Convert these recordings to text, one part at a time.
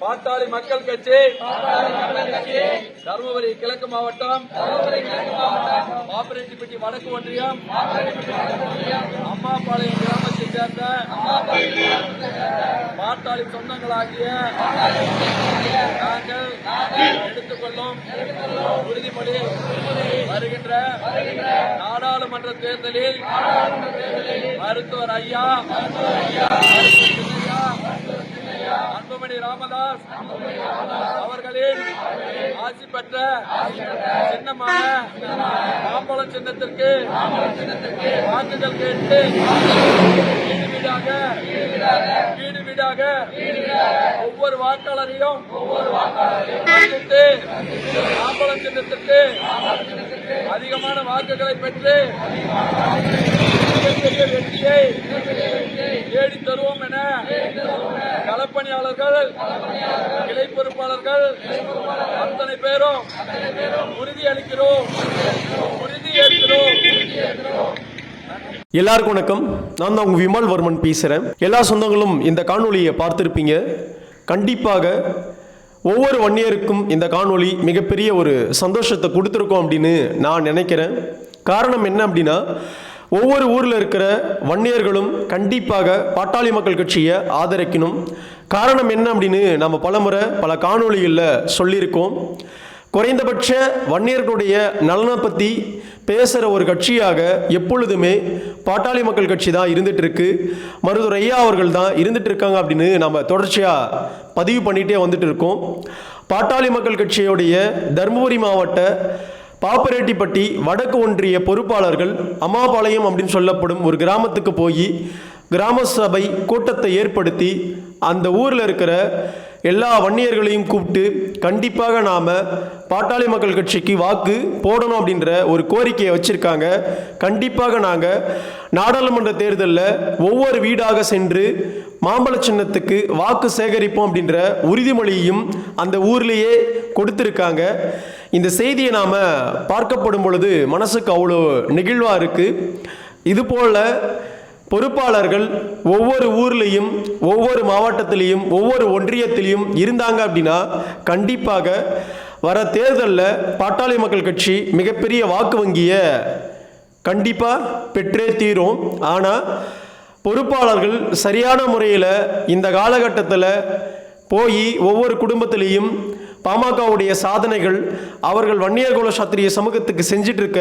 பாத்தாளி மக்கள் கட்சி. தருமபுரி கிழக்கு மாவட்டம். பாப்பரெட்டிப்பட்டி வடக்கு ஒன்றியம். அம்மாபாளையம் கிராமத்தை சேர்ந்த பாட்டாளி சொந்தங்களாகிய நாங்கள் எடுத்துக்கொள்ளும் உறுதிமொழி வருகின்ற நாடாளுமன்ற தேர்தலில் மருத்துவர் ஐயா அன்புமணி ராமதாஸ் அவர்களின் ஆட்சி பெற்ற சின்னமான மாம்பழம் சின்னத்திற்கு வாக்குகள் கேட்டு வீடு வீடாக வீடு வீடாக ஒவ்வொரு வாக்காளரையும் சந்தித்து மாம்பழம் சின்னத்திற்கு அதிகமான வாக்குகளை பெற்று மிகப்பெரிய வெற்றியை தேடி தருவோம் என களப்பணியாளர்கள் கிளை பொறுப்பாளர்கள் அத்தனை பேரும் உறுதி அளிக்கிறோம். உறுதி ஏற்கிறோம். எல்லாருக்கும் வணக்கம். நான் தான் உங்கள் விமல் வர்மன் பேசுகிறேன் எல்லா சொந்தங்களும் இந்த காணொலியை பார்த்துருப்பீங்க. கண்டிப்பாக ஒவ்வொரு வன்னியருக்கும் இந்த காணொலி மிகப்பெரிய ஒரு சந்தோஷத்தை கொடுத்துருக்கோம் அப்படின்னு நான் நினைக்கிறேன். காரணம் என்ன அப்படின்னா ஒவ்வொரு ஊரில் இருக்கிற வன்னியர்களும் கண்டிப்பாக பாட்டாளி மக்கள் கட்சியை ஆதரிக்கணும். காரணம் என்ன அப்படின்னு நம்ம பலமுறை பல காணொளிகளில் சொல்லியிருக்கோம். குறைந்தபட்ச வன்னியர்களுடைய நலனை பற்றி பேசுகிற ஒரு கட்சியாக எப்பொழுதுமே பாட்டாளி மக்கள் கட்சி தான் இருந்துட்டு இருக்கு. மருதுவர் ஐயா அவர்கள் தான் இருந்துகிட்டு இருக்காங்க அப்படின்னு நம்ம தொடர்ச்சியாக பதிவு பண்ணிகிட்டே வந்துட்டு இருக்கோம். பாட்டாளி மக்கள் கட்சியுடைய தருமபுரி மாவட்ட பாப்பரேட்டிப்பட்டி வடக்கு ஒன்றிய பொறுப்பாளர்கள் அம்மாபாளையம் அப்படின்னு சொல்லப்படும் ஒரு கிராமத்துக்கு போய் கிராம சபை கூட்டத்தை ஏற்படுத்தி அந்த ஊரில் இருக்கிற எல்லா வன்னியர்களையும் கூப்பிட்டு கண்டிப்பாக நாம் பாட்டாளி மக்கள் கட்சிக்கு வாக்கு போடணும் அப்படின்ற ஒரு கோரிக்கையை வச்சுருக்காங்க. கண்டிப்பாக நாங்கள் நாடாளுமன்ற தேர்தலில் ஒவ்வொரு வீடாக சென்று மாம்பழ சின்னத்துக்கு வாக்கு சேகரிப்போம் அப்படின்ற உறுதிமொழியையும் அந்த ஊர்லேயே கொடுத்துருக்காங்க. இந்த செய்தியை நாம் பார்க்கப்படும் பொழுது மனசுக்கு அவ்வளோ நெகிழ்வாக இருக்குது இதுபோல் பொறுப்பாளர்கள் ஒவ்வொரு ஊர்லேயும் ஒவ்வொரு மாவட்டத்திலையும் ஒவ்வொரு ஒன்றியத்திலையும் இருந்தாங்க அப்படின்னா கண்டிப்பாக வர தேர்தலில் பாட்டாளி மக்கள் கட்சி மிகப்பெரிய வாக்கு வங்கியை கண்டிப்பாக பெற்றே தீரும். ஆனால் பொறுப்பாளர்கள் சரியான முறையில் இந்த காலகட்டத்தில் போய் ஒவ்வொரு குடும்பத்திலையும் பாமகவுடைய சாதனைகள் அவர்கள் வன்னியர் குல சத்திரிய சமூகத்துக்கு செஞ்சிட்ருக்க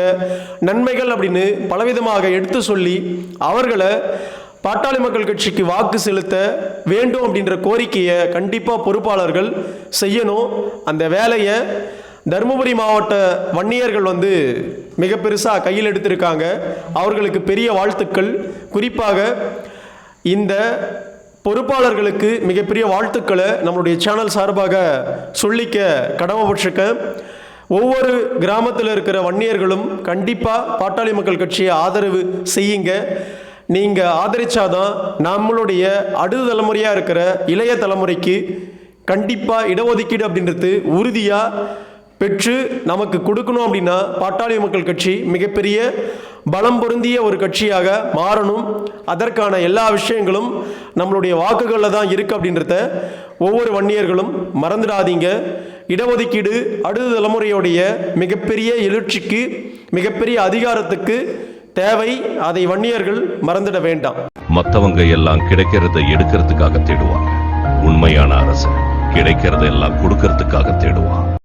நன்மைகள் அப்படின்னு பலவிதமாக எடுத்து சொல்லி அவர்களை பாட்டாளி மக்கள் கட்சிக்கு வாக்கு செலுத்த வேண்டும் அப்படின்ற கோரிக்கையை கண்டிப்பாக பொறுப்பாளர்கள் செய்யணும். அந்த வேலையை தருமபுரி மாவட்ட வன்னியர்கள் வந்து மிக பெருசாக கையில் எடுத்திருக்காங்க. அவர்களுக்கு பெரிய வாழ்த்துக்கள். குறிப்பாக இந்த பொறுப்பாளர்களுக்கு மிகப்பெரிய வாழ்த்துக்களை நம்மளுடைய சேனல் சார்பாக சொல்லிக்க கடமைப்பட்டிருக்கேன் ஒவ்வொரு கிராமத்தில் இருக்கிற வன்னியர்களும் கண்டிப்பாக பாட்டாளி மக்கள் கட்சியை ஆதரவு செய்யுங்க. நீங்கள் ஆதரிச்சாதான் நம்மளுடைய அடுத்த தலைமுறையாக இருக்கிற இளைய தலைமுறைக்கு கண்டிப்பாக இடஒதுக்கீடு அப்படின்றது உறுதியாக பெற்று நமக்கு கொடுக்கணும் அப்படின்னா பாட்டாளி மக்கள் கட்சி மிகப்பெரிய பலம் பொருந்திய ஒரு கட்சியாக மாறணும். அதற்கான எல்லா விஷயங்களும் நம்மளுடைய வாக்குகளில் தான் இருக்குது அப்படின்றத ஒவ்வொரு வன்னியர்களும் மறந்துடாதீங்க. இடஒதுக்கீடு அடுத்த தலைமுறையுடைய மிகப்பெரிய எழுச்சிக்கு மிகப்பெரிய அதிகாரத்துக்கு தேவை. அதை வன்னியர்கள் மறந்துட வேண்டாம். மற்றவங்க எல்லாம் கிடைக்கிறத எடுக்கிறதுக்காக தேடுவாங்க. உண்மையான அரசு கிடைக்கிறதெல்லாம் கொடுக்கறதுக்காக தேடுவான்.